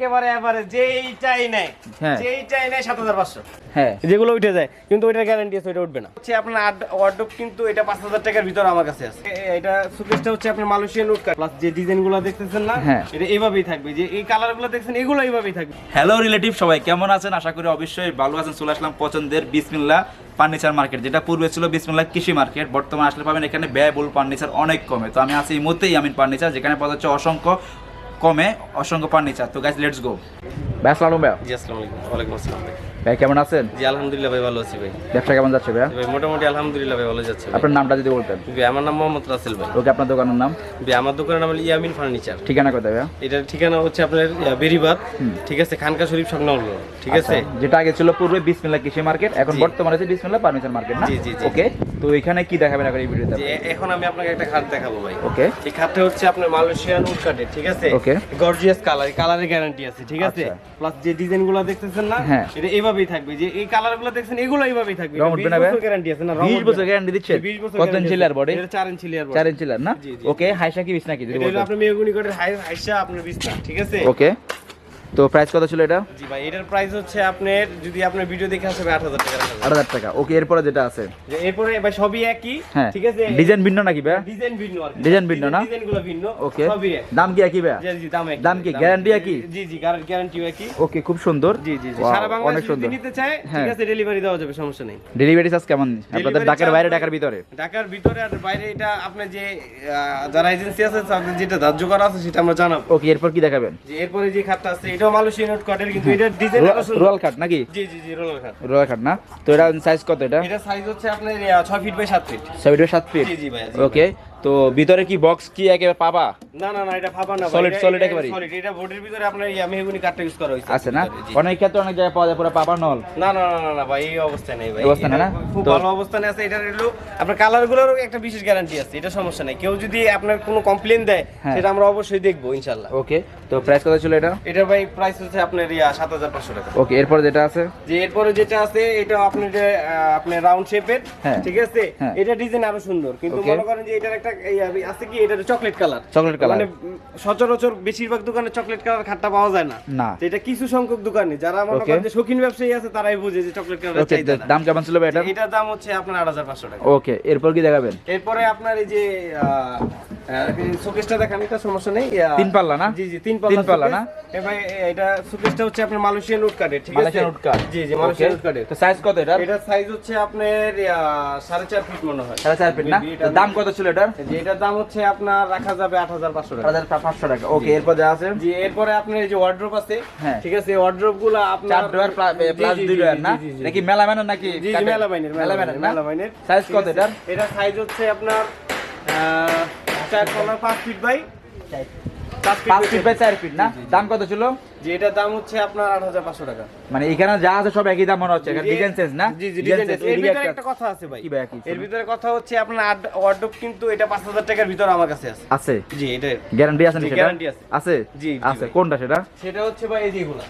একেবারে এবারে যেইটাই নেয় হ্যাঁ। যেইটাই নেয় সাত হাজার পাঁচশো। হ্যাঁ। যেগুলো উঠে যায় কিন্তু ওইটার গ্যারান্টি আছে ওইটা উঠবে না। হচ্ছে আপনার ওয়ার্ডরোব কিন্তু এটা পাঁচ হাজার টাকার ভিতরে আমার কাছে আছে। এটা সুকেসটা হচ্ছে আপনার মালয়েশিয়ান উড প্লাস যে ডিজাইনগুলো দেখতেছেন না হ্যাঁ। এটা এইভাবেই থাকবে যে এই কালারগুলো দেখছেন এগুলো এইভাবেই থাকবে। হ্যালো রিলেটিভ সবাই কেমন আছেন? আশা করি অবশ্যই ভালো আছেন। চলে আসলাম পছন্দের বিসমিল্লা ফার্নিচার মার্কেট যেটা পূর্বে ছিল বিসমিল্লা কৃষি মার্কেট বর্তমানে আসলে পাবেন এখানে ব্যয়বহুল ফার্নিচার অনেক কমে। তো আমি আছি এই মুহূর্তেই আমিন ফার্নিচার যেখানে পাওয়া যাচ্ছে অসংখ্য কমে অসংখ্য ফার্নিচার তো গাইজ লেটস গো ভাই আসসালাম ভাই। জি আসসালামু আলাইকুম। ওয়ালাইকুম আসসালাম ভাই। ভাই কেমন আছেন? জি আলহামদুলিল্লাহ ভাই ভালো আছি ভাই। ব্যবসা কেমন যাচ্ছে ভাই ভাই মোটামুটি আলহামদুলিল্লাহ ভাই ভালো যাচ্ছে আপনার নামটা যদি বলতেন। ভাই, আমার নাম মোহাম্মদ রাসেল ভাই। ওকে আপনার দোকানের নাম? ভাই আমার দোকানের নাম ইয়ামিন ফার্নিচার। ঠিকানা কোথায় ভাই এটার ঠিকানা হচ্ছে আপনার বেরিবাদ। ঠিক আছে খানকা শরীফ সংলগ্ন। ঠিক আছে? আচ্ছা, যেটা আগে ছিল পূর্বে বিসমিল্লা কৃষি মার্কেট এখন। বর্তমানে আছে বিসমিল্লা ফার্নিচার মার্কেট না? জি, জি, জি। ওকে তো এখানে কি দেখাবেন এখন এই ভিডিওতে? এখন আমি আপনাকে একটা খাট দেখাবো ভাই। ওকে। এই খাটটা হচ্ছে আপনার মালয়েশিয়ান উড কাঠের ঠিক আছে? Okay. গর্জিয়াস কালার কালারের গ্যারান্টি আছে ঠিক আছে? আচ্ছা। প্লাস যে ডিজাইনগুলো দেখতেছেন না হ্যাঁ। এটা এইভাবেই থাকবে। যে এই কালারগুলো দেখছেন এগুলো এইভাবেই থাকবে। রং উঠবে না? গ্যারান্টি আছে না 20 বছর গ্যারান্টি দিচ্ছে 20 বছর কত ইঞ্চি। লেয়ার বডি এটা 4 ইঞ্চি লেয়ার 4 ইঞ্চি লেয়ার না। ওকে হাইসা কি বিছনা কি? যদি বলেন আপনি মেগুনি কোটের হাই- হাইসা আপনার বিছনা ঠিক আছে? ওকে তো প্রাইস কত ছিল এটা? জি ভাই এটার প্রাইস হচ্ছে আপনার যদি আপনার ভিডিও দেখে আসবে 8000 টাকা। আট হাজার। টাকা। ওকে এরপরে যেটা আছে? যে এরপরে ভাই সবই একই হ্যাঁ। ঠিক আছে? ডিজাইন ভিন্ন নাকি ভাই? ডিজাইন ভিন্ন আর কি। ডিজাইন ভিন্ন না? ডিজাইনগুলো ভিন্ন ওকে সবই এক। দাম কি একই ভাই? জি, জি, দাম একই। দাম কি? guarantee একই? জি জি গ্যারান্টিও একই। ওকে খুব সুন্দর। জি জি সারা বাংলাদেশে যদি নিতে চায় হ্যাঁ। ঠিক আছে ডেলিভারি দেওয়া যাবে সমস্যা নেই। ডেলিভারি চার্জ কেমন? আপনাদের ঢাকার বাইরে ঢাকার ভিতরে? ঢাকার ভিতরে আর বাইরে এটা আপনার যে যারা এজেন্সি আছে তাদের যেটা ধার্য করা আছে সেটা আমরা জানাব। ওকে এরপর কি দেখাবেন? যে এরপরে যে খাটটা আছে এটাও মালয়েশিয়ান নোট কাটের কিন্তু এটার ডিজাইন আরও কাট নাকি? জি কাট না? তো এটা সাইজ কত এটা? এটা সাইজ হচ্ছে আপনার 6 ফিট বাই 7 ফিট সেভেন্টি সাত ফিট জি জি ভাই ওকে তো ভিতরে কি বক্স কি একেবারে পাবা? না না না এটা ফাবা না Solid, solid একেবারেই? সলিড এটা বোর্ডের ভিতরে আপনার ইয়া মেহগুনি কাঠটা ইউজ করা হয়েছে। আছে না? অনেক ক্ষেত্রে অনেক জায়গায় পাওয়া যায় পুরো পাবা নল না না না না, ভাই এই অবস্থা নেই ভাই। এটা না? খুব ভালো অবস্থানে আছে। এটা হলো আপনার কালার গুলোরও একটা বিশেষ গ্যারান্টি আছে। এটা সমস্যা নাই। কেউ যদি আপনার কোনো কমপ্লেন দেয় হ্যাঁ। সেটা আমরা অবশ্যই দেখব ইনশাল্লাহ ওকে তো প্রাইস কত ছিল এটা? এটা ভাই প্রাইস হচ্ছে আপনার ইয়া সাত হাজার পাঁচশো টাকা। ওকে এরপর যেটা আছে? যে এরপরে যেটা আছে এটা আপনার আপনার রাউন্ড শেপের হ্যাঁ। ঠিক আছে? হ্যাঁ। এটা ডিজাইন আরও সুন্দর। কিন্তু. মনে করেন যে এটার একটা আছে কি এটা চকলেট কালার চকলেট কালার মানে সচরাচর বেশিরভাগ দোকানে চকলেট কালার খাটটা পাওয়া যায় না। না। এটা কিছু সংখ্যক দোকানে যারা মনে. করেন যে শৌখিন ব্যবসায়ী আছে তারাই বুঝে যে চকলেট কালার দাম কেমন ছিল এটা এটার? দাম হচ্ছে আপনার আট হাজার পাঁচশো টাকা। ওকে এরপর কি দেখাবেন? এরপরে আপনার এই যে শোকেসটা দেখান এটা সমস্যা নেই। তিন পাল্লা না? জি জি তিন পাল্লা তিন পাল্লা না? ভাই এটা শোকেসটা হচ্ছে আপনার মালয়েশিয়ান উড কাঠের ঠিক আছে? মালয়েশিয়ান উড কাঠ জি জি মালয়েশিয়ান উড কাঠের তো সাইজ কত এটা এটার সাইজ হচ্ছে আপনার আহ, সাড়ে চার ফিট মনে হয়। সাড়ে চার ফিট না? দাম কত ছিল এটার? যে এটার দাম হচ্ছে আপনার রাখা যাবে আট হাজার পাঁচশো টাকা। হাজার পাঁচশো টাকা। ওকে এরপর যা আছে? জি এরপরে আপনার এই যে ওয়ার্ড্রোপ আছে হ্যাঁ। ঠিক আছে ওয়ার্ড্রোপগুলো আপনার চার ড্রয়ার প্লাস জি, জি, দুই জি, ড্রয়ার না? জি, জি। নাকি মেলামাইনের নাকি জি জি? মেলামাইনের মেলামাইনের মেলামাইনের সাইজ কত এটার? এটা সাইজ হচ্ছে আপনার চার পাঁচ ফিট বাই পাঁচ পাঁচ ফিট ফিট বাই চার ফিট না? দাম কত ছিল? যে এটার দাম হচ্ছে আপনার আট হাজার পাঁচশো টাকা। মানে এখানে যা আছে সব একই দাম মনে হচ্ছে ডিজাইন চেঞ্জ না? জি জি ডিজাইন change, এর ভিতরে একটা- একটা কথা আছে ভাই। কি ভাই, কি এর ভিতরে কথা হচ্ছে আপনার ওয়ার্ডরোব কিন্তু এটা পাঁচ হাজার টাকার ভিতরে আমার কাছে আছে। আছে? জি এটা গ্যারান্টি আছে সেটা? guarantee আছে। আছে? জি, জি আছে। কোনটা সেটা? সেটা হচ্ছে ভাই এই যে এগুলা।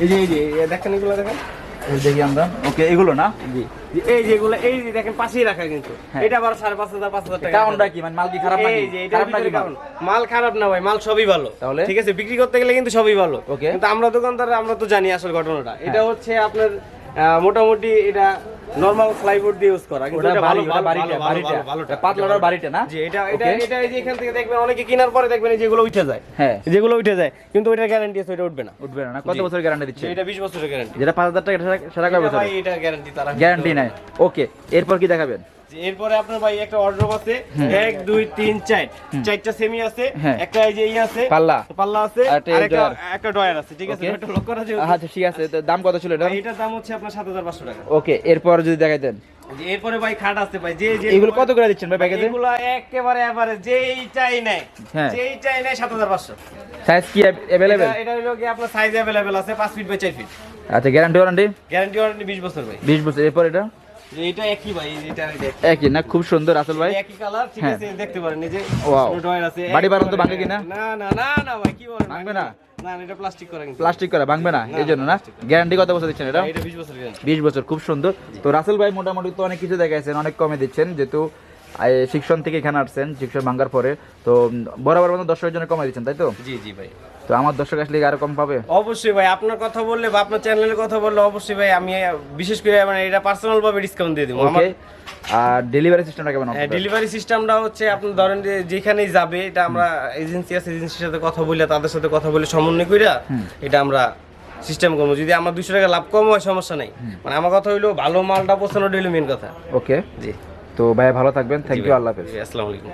এই যে এই যে দেখেন এগুলো দেখেন। দেখি আমরা ওকে এগুলো না? জি। এই যে এগুলো এই যে দেখেন পাশেই রাখা কিন্তু। হ্যাঁ। এটা আবার সাড়ে পাঁচ হাজার পাঁচ হাজার টাকা কারণটা কি? মানে মাল কি খারাপ নাকি? এই যে খারাপ নাকি মাল? মাল খারাপ না ভাই মাল সবই ভালো। তাহলে? ঠিক আছে বিক্রি করতে গেলে কিন্তু সবই ভালো। ওকে। কিন্তু আমরা দোকানদার আমরা তো জানি আসল ঘটনাটা। হ্যাঁ। এটা হচ্ছে আপনার মোটামুটি এটা নরমাল ফ্লাইবোর্ড দিয়ে ইউজ করা কিন্তু এটা ভালো এটা বাড়িটা বাড়িটা এটা পাতলাটার বাড়িটা না? জি এটা এটা এটা এই যে এখান থেকে দেখবেন অনেকে কেনার পরে দেখবেন এই যেগুলো উঠে যায়। হ্যাঁ। যেগুলো উঠে যায় কিন্তু ওটার গ্যারান্টি আছে এটা উঠবে না। উঠবে না কত। বছর গ্যারান্টি দিচ্ছে? এটা 20 বছরের গ্যারান্টি যেটা পাঁচ হাজার টাকা সেটা- কয় বছর ভাই এটা গ্যারান্টি তারা গ্যারান্টি নাই। ওকে এরপর কি দেখাবেন? যে এরপরে আপনার ভাই একটা অর্ডার আছে। এক দুই তিন চার। চারটা সেমি আছে হ্যাঁ। একটা এই যে ই আছে পাল্লা। পাল্লা আছে আর একটা একটা ডয়ার আছে ঠিক আছে. একটা লক করা যেহেতু। আচ্ছা ঠিক আছে। তো দাম কত ছিল এটা এটার দাম হচ্ছে আপনার সাত হাজার পাঁচশো টাকা। ওকে এরপর যদি দেখাই দেন। এরপরে ভাই খাট আছে ভাই যে যে এগুলো কত করে দিচ্ছেন ভাই প্যাকেজে এগুলো একেবারে এবারে যেইটাই নেয়। হ্যাঁ। যেইটাই নেয় সাত হাজার পাঁচশো। সাইজ কি অ্যাভেলেবেল এটা হলো কি আপনার সাইজ অ্যাভেলেবেল আছে পাঁচ ফিট বাই চার ফিট আচ্ছা গ্যারান্টি ওয়ারেন্টি গ্যারান্টি ওয়ারেন্টি বিশ বছর ভাই। বিশ বছর। এরপর এটা? এটা একই ভাই এটা একই না? খুব সুন্দর আসল ভাই। একই কালার ঠিক হ্যাঁ। আছে দেখতে পারেন। এই যে Wow. ডয়ার আছে বাড়ি বানানো তো একবারে- ভাঙে কিনা? না না না না ভাই কি বলেন ভাঙবে না? না। না, এটা প্লাস্টিক করা কিন্তু। প্লাস্টিক করা ভাঙবে না? না, না গ্যারান্টি কত বছর দিচ্ছেন এটা? এটা 20 বছর গ্যারান্টি বিশ বছর খুব সুন্দর। তো রাসেল ভাই মোটামুটি তো অনেক কিছু দেখাইছেন অনেক কমে দিচ্ছেন। যেহেতু শিক্ষণ থেকে এখানে আসছেন শিক্ষণ ভাঙ্গার পরে। তো বরাবর মতো দর্শকের জন্য কমে দিচ্ছেন তাই তো? জি জি ভাই। তো আমার দর্শক আসলে আরও কম পাবে? অবশ্যই ভাই আপনার কথা বললে বা আপনার চ্যানেলের কথা বললে অবশ্যই ভাই আমি বিশেষ করে মানে এটা পার্সোনাল ভাবে ডিসকাউন্ট দিয়ে দেবো। ওকে আর ডেলিভারি সিস্টেমটা কেমন হবে ডেলিভারি সিস্টেমটা হচ্ছে আপনি ধরেন যে যেখানেই যাবে এটা আমরা এজেন্সি আছে এজেন্সির সাথে কথা বলে তাদের সাথে কথা বলে সমন্বয় কইরা এটা আমরা সিস্টেম করব। যদি আমার দুশো টাকা লাভ কম হয় সমস্যা নেই। মানে আমার কথা হইল ভালো মালটা পৌঁছানো ডেলি মেন কথা। ওকে জি। তো ভাই ভালো থাকবেন। থ্যাংক ইউ আল্লাহ হাফেজ। আসসালামু আলাইকুম।